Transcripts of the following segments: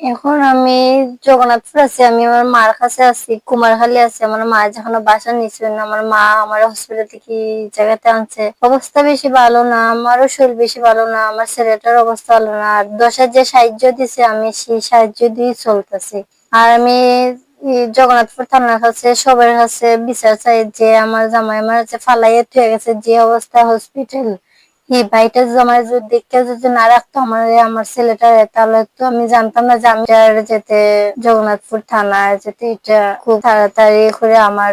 এখন আমি জগন্নাথপুর আছি, আমি আমার মার কাছে আছি, কুমারখালী আছি, আমার মা যখন বাসা নিচ্ছিল না, আমার মা আমার হসপিটাল থেকে জায়গাতে আনছে? অবস্থা বেশি ভালো না, আমারও শরীর বেশি ভালো না, আমার ছেলেটার অবস্থা ভালো না, আর দশের যে সাহায্য দিছে, আমি সেই সাহায্য দিয়ে চলতেছি। আর আমি জগন্নাথপুর থানার কাছে, সবার কাছে বিচার চাই যে আমার জামাই আমার ফালাইয়ে থুয়ে গেছে, যে অবস্থা হসপিটাল এই ভাইটা যদি দেখতে যদি না রাখতো আমার আমার ছেলেটা তাহলে তো আমি জানতাম না যে আমি যেতে জগন্নাথপুর থানায় যেতে এটা খুব তাড়াতাড়ি করে আমার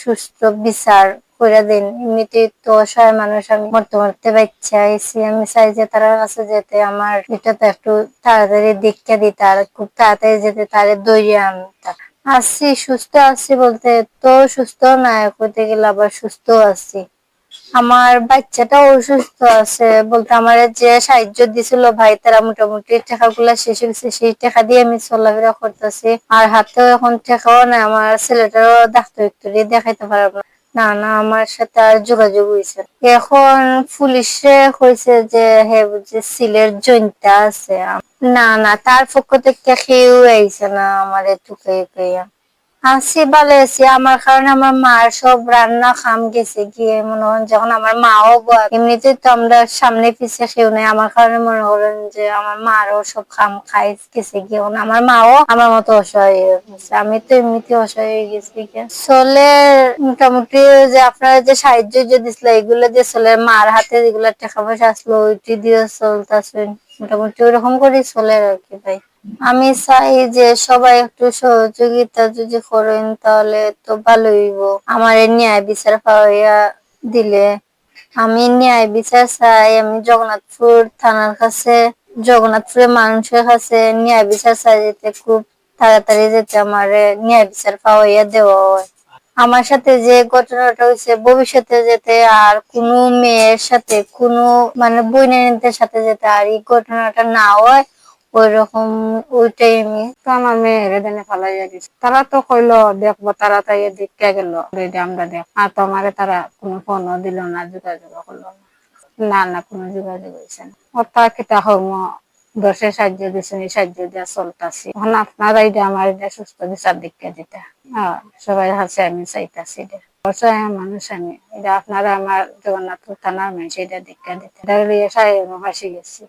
সুস্থ বিচার করে দিন। এমনিতে তো অসহায় মানুষ, আমি মরতে মরতে বাচ্চা আইসি আমি চাই যে তার কাছে যেতে, আমার এটা তো একটু তাড়াতাড়ি দীক্ষা দিতে, আর খুব তাড়াতাড়ি যেতে তারে দৌড়িয়ে আনতা আছি, সুস্থ আছি বলতে তো সুস্থ না করতে গেলে আবার সুস্থ আছি। আমার বাচ্চাটা অসুস্থ আছে। বলতে আমার যে সাহায্য দিছিল ভাই, তারা মোটামুটি টাকাগুলা শেষ হয়ে গেছে সেই টাকা দিয়ে আমি চলাফেরা করতেছি। আর হাতেও এখন টাকাও নাই, আমার ছেলেটারও ডাক্তার একটু দেখাইতে পারব না। না আমার সাথে আর যোগাযোগ হয়েছে এখন পুলিশে কইছে যে, হে বুঝি সিলের জৈনটা আছে। না না, তার পক্ষ থেকে কেউ আইছে না আমার একটু কইয়া আছি ভালো আমার কারণে আমার মার সব রান্না খাম গেছে গিয়ে, মনে হয় যখন আমার মাও এমনিতে তো আমরা সামনে পিছিয়ে কেউ নেই, আমার কারণে মনে করেন যে আমার মারও সব খাম খাই গেছে গিয়ে এখন আমার মাও আমার মতো অসহায় হয়ে গেছে, আমি তো এমনিতে অসহায় হয়ে গেছি চলে মোটামুটি যে আপনারা যে সাহায্য যে দিছিল, এগুলো যে চলে মার হাতে যেগুলো টাকা পয়সা আসলো, ওইটি দিয়ে চলতেছে। মোটামুটি ওরকম করে চলে আর কি ভাই। আমি চাই যে সবাই একটু সহযোগিতা যদি করেন তাহলে তো ভালো হইব। আমার ন্যায় বিচার পাওয়া দিলে আমি ন্যায় বিচার চাই, আমি জগন্নাথপুর থানার কাছে, জগন্নাথপুরের মানুষের কাছে ন্যায় বিচার চাই যেতে খুব তাড়াতাড়ি যেতে আমার ন্যায় বিচার পাওয়াইয়া দেওয়া হয়। আমার সাথে যে ঘটনাটা হয়েছে ভবিষ্যতে যেতে আর কোনো মেয়ের সাথে, কোনো মানে বইনের সাথে যেতে আর এই ঘটনাটা না হয় ওই রকম ওইটাই আমি তো আমার মেয়ের দেনে ফালাইয়া দিছে। তারা তো কইলো, দেখব তারা তাই দেখতে গেল। রেডি, আমরা দেখ আর তো আমারে তারা কোনো ফোনও দিল না যোগাযোগ করল না। না না, কোনো যোগাযোগ হয়েছে না। ওর তা কিতা হম দশের সাহায্য দিয়েছেন এই সাহায্য দেওয়া চলতেছি। এখন আপনারা এটা আমার এটা সুস্থ বিচার দীক্ষা দিতা সবাই হাসে আমি চাইতাছি এটা মানুষ আমি এটা আপনারা আমার জগন্নাথপুর দিতে। গেছি।